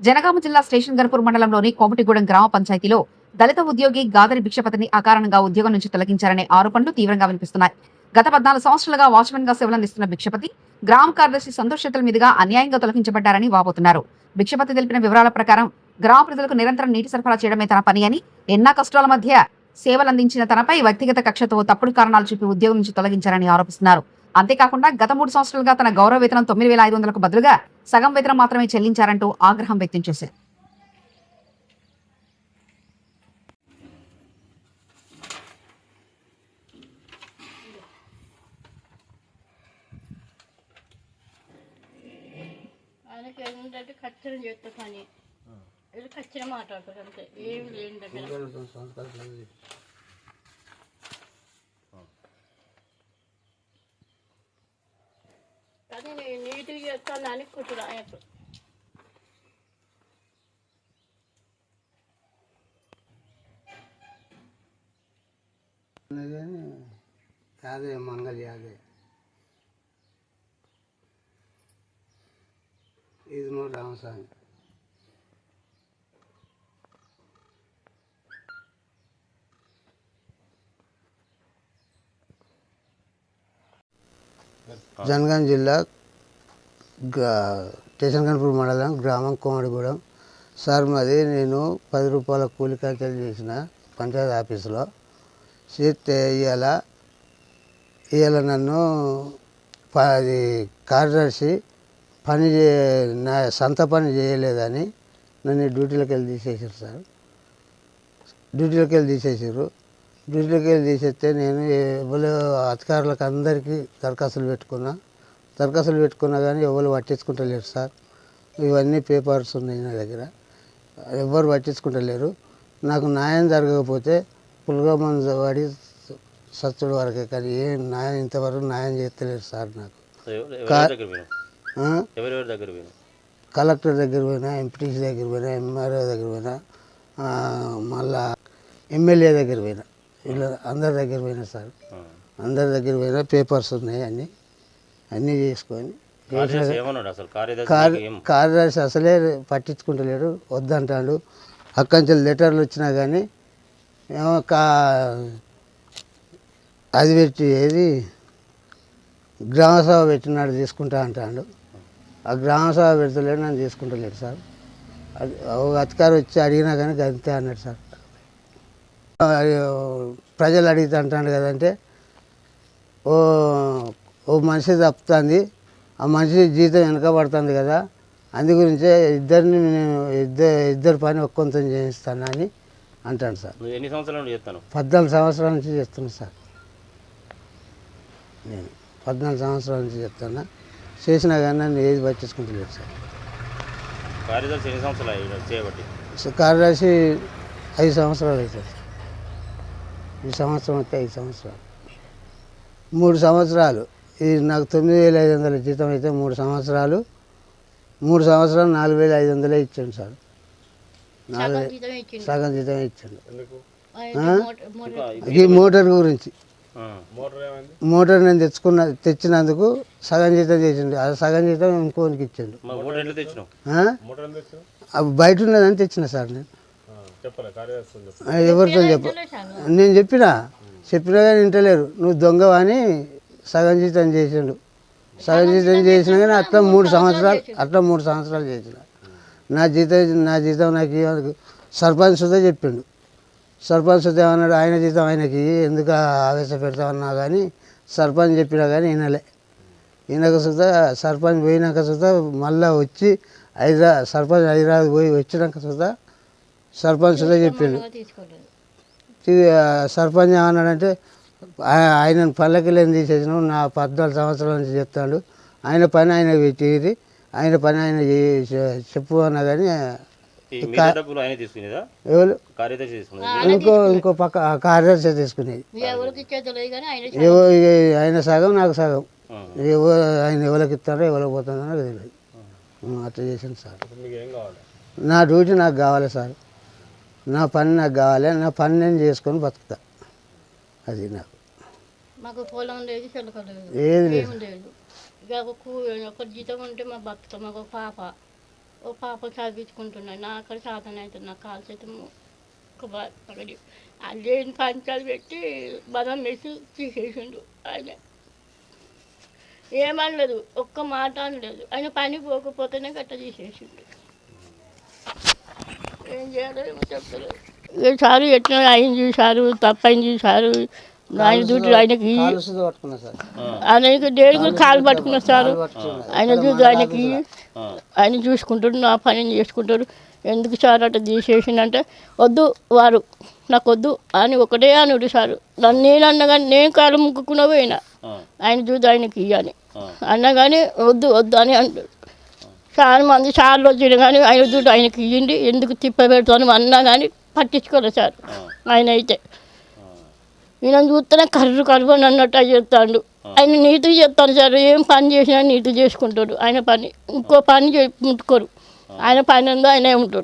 జనగామ జిల్లా స్టేషన్ గన్పూర్ మండలంలోని కోమటిగూడెం గ్రామ పంచాయతీలో దళిత ఉద్యోగి గాదరి భిక్షపతిని అకారణంగా ఉద్యోగం నుంచి తొలగించారనే ఆరోపణలు తీవ్రంగా వినిపిస్తున్నాయి. గత పద్నాలుగు సంవత్సరాలుగా వాచ్మెన్గా సేవలందిస్తున్న భిక్షపతి గ్రామ కార్యదర్శి సంతోష్ చేతుల మీదుగా అన్యాయంగా తొలగించబడ్డారని వాపోతున్నారు. భిక్షపతి తెలిపిన వివరాల ప్రకారం గ్రామ ప్రజలకు నిరంతరం నీటి సరఫరా చేయడమే తన పని అని ఎన్నా కష్టాల మధ్య సేవలందించిన తనపై వ్యక్తిగత కక్షతో తప్పుడు కారణాలు చూపి ఉద్యోగం నుంచి తొలగించారని ఆరోపిస్తున్నారు. అంతేకాకుండా గత మూడు సంవత్సరాలుగా తన గౌరవ వేతనం తొమ్మిది వేల ఐదు వందలకు బదులుగా సగం వేతనం మాత్రమే చెల్లించారంటూ ఆగ్రహం వ్యక్తం చేశారు. ఆయనకి ఏంటంటే ఖచ్చితంగా చేస్తే పని. ఇది ఖచ్చితంగా మాట్లాడతారు అంతే. ఏమి దగ్గర కానీ నేను నీట్గా చేస్తాను అని కూతురు ఆయనకు కానీ యాదే మంగళ యాదే ఇది నువ్వు రామస్వామి జనగాం జిల్లా గ్రా- స్టేషన్ మండలం గ్రామం కోమడిగూడెం సార్ మాది నేను పది రూపాయల కూలి ఖర్చులు చేసిన పంచాయతీ ఆఫీసులో. చేస్తే ఇవాళ ఇవాళ నన్ను ప- అది కార్యదర్శి పని చే నా సొంత పని చేయలేదని నన్ను డ్యూటీలోకి వెళ్ళి తీసేసారు సార్. డ్యూటీలోకి వెళ్ళి తీసేసారు డ్యూటీలోకి వెళ్ళి తీసేస్తే నేను ఎవరు అధికారులకు అందరికీ దరఖాస్తులు పెట్టుకున్నా. దరఖాస్తులు పెట్టుకున్నా కానీ ఎవరు పట్టించుకుంటలేరు సార్. ఇవన్నీ పేపర్స్ ఉన్నాయి నా దగ్గర. ఎవరు పట్టించుకుంటలేరు. నాకు న్యాయం జరగకపోతే పుల్గమందు వాడి సత్తుడు వరకే కానీ ఏ న్యాయం ఇంతవరకు న్యాయం చేస్తలేరు సార్ నాకు. కలెక్టర్ దగ్గర పోయినా ఎంపీటీసీ దగ్గర పోయినా ఎంఆర్ఓ దగ్గర పోయినా మళ్ళా ఎమ్మెల్యే దగ్గర పోయినా. ఇలా అందరి దగ్గర పోయినా సార్. అందరి దగ్గర పోయినా పేపర్స్ ఉన్నాయి అన్నీ. అన్నీ చేసుకొని కార్యదర్శి అసలు? పట్టించుకుంటలేడు వద్దంటాడు. అక్కడి నుంచి లెటర్లు వచ్చినా కానీ ఏమో కా అది పెట్టి ఏది గ్రామసభ పెట్టినాడు తీసుకుంటా అంటాడు. ఆ గ్రామసభ పెడతలేడు నన్ను తీసుకుంటలేడు సార్. అధికారి వచ్చి అడిగినా కానీ అంతే అన్నాడు సార్. ప్రజలు అడిగితే అంటాడు కదంటే ఓ ఓ మనిషి తప్పుతుంది ఆ మనిషి జీతం వెనకబడుతుంది కదా. అందు గురించే ఇద్దరిని నేను ఇద్దరు ఇద్దరు పని ఒక్కొంత చేయిస్తాను అని అంటాను సార్. ఎన్ని సంవత్సరాల నుండి చేస్తాను పద్నాలుగు సంవత్సరాల నుంచి చేస్తున్నా సార్. నేను పద్నాలుగు సంవత్సరాల నుంచి చెప్తున్నా చేసినా కానీ నన్ను ఏది పట్టించుకుంటలేదు సార్. కార్యదర్శి ఎన్ని సంవత్సరాలు చేయబట్టి? కార్యదర్శి ఐదు సంవత్సరాలు అవుతుంది ఈ సంవత్సరం వస్తే ఐదు సంవత్సరాలు. మూడు సంవత్సరాలు. ఇది నాకు తొమ్మిది వేల ఐదు వందల జీతం అయితే మూడు సంవత్సరాలు. మూడు సంవత్సరాలు నాలుగు వేల ఐదు వందలే ఇచ్చాను సార్. నాలుగు సగం జీతం ఇచ్చిండు. ఆ? మోటార్- ఈ గురించి. ఆ. మోటార్ నేను తెచ్చుకున్న తెచ్చినందుకు సగం జీతం చేసిండు. ఆ సగం జీతం ఇంకోనికి ఇచ్చిండు. బయట ఉన్నదని తెచ్చిన సార్ నేను. ఎవరితో చెప్ప నేను చెప్పినా. చెప్పినా కానీ వింటలేరు. నువ్వు దొంగవా అని సగం జీతం చేసిండు. సగం జీతం చేసినా కానీ అట్లా మూడు సంవత్సరాలు అట్లా మూడు సంవత్సరాలు చేసిన. నా జీతం నా జీతం నాకు. సర్పంచ్ సుధా చెప్పిండు. సర్పంచ్ సుధా ఏమన్నాడు ఆయన జీతం ఆయనకి ఎందుకు ఆవేశ పెడతామన్నా కానీ సర్పంచ్ చెప్పినా కానీ వినలే. ఈయనకు సుధా సర్పంచ్ పోయినాక సుధా మళ్ళా వచ్చి హైదరా సర్పంచ్ హైదరాబాద్ పోయి వచ్చినాక సుధా సర్పంచ్ సుధా చెప్పిండు. సర్పంచ్ ఏమన్నాడంటే ఆ- ఆయన పల్లకిలేని తీసేసినావు నా పద్నాలుగు సంవత్సరాల నుంచి చెప్తాడు. ఆయన పని ఆయన పెట్టిరి ఆయన పని ఆయన చెప్పు అన్నా కానీ ఈ మిగతా డబ్బులు ఆయన తీసుకునేదా? ఎవరు? కార్యదర్శి తీసుకునేది. ఇంకో ఇంకో పక్క కార్యదర్శి తీసుకునేది. ఆయన సగం నాకు సగం. ఆయన ఎవరికి ఇస్తారో ఎవరికి పోతుందో నాకు తెలియదు. అట్లా చేసింది సార్. నా డ్యూటీ నాకు కావాలి సార్. నా పని నాకు కావాలి. నా పని నేను చేసుకొని బతుకుతా. అది నాకు. మాకు పొలం లేదు చెలక లేదు. ఏది లేదు. ఇక ఒక ఒక జీతం ఉంటే మా భర్త మాకు ఒక పాప. ఓ పాప చదివించుకుంటున్నాడు నా అక్కడ సాధన అవుతుంది. నాకు కాలు చేతి ఒక పగడి అదేం పంచాలు పెట్టి బలం వేసి తీసేసిండు ఆయన. ఏమనలేదు. ఒక్క మాట అనలేదు. ఆయన పని పోకపోతేనే గట్ట తీసేసిండు. ఏం చేయాలో ఏమో చెప్పలేదు. సారు ఎట్లా ఆయన చూశారు తప్పని చూశారు ఆయన దుడ్డు ఆయనకి కాలుసుతో పట్టుకున్నా సార్. ఆయనకి డేడి కూడా కాలు పట్టుకున్న సారు? ఆయన చూసి ఆయనకి ఆయన చూసుకుంటాడు నా పని చేసుకుంటాడు. ఎందుకు సార్ అట్లా తీసేసిందంటే వద్దు వారు నాకు వద్దు అని ఒకటే అనుడు సారు. నన్ను నేను అన్నగాని నేను కాలు ముక్కుకున్న పోయినా. ఆయన చూసి ఆయనకి ఇయ్యని అన్నగాని వద్దు వద్దు అని అంటాడు చాలా మంది సార్లు వచ్చిన కానీ ఆయన చూడు ఆయనకి ఇయ్యండి ఎందుకు తిప్ప పెడతాను అన్నా కానీ పట్టించుకోలేదు సార్. ఆయన అయితే ఈయన చూస్తేనే కర్రు కర్రు అని అన్నట్టు చేస్తాడు ఆయన నీతిగా చెప్తాను సార్. ఏం పని చేసినా నీతి చేసుకుంటాడు. ఆయన పని ఇంకో పని చే- ముట్టుకోరు. ఆయన పని ఉందో ఆయనే ఉంటాడు.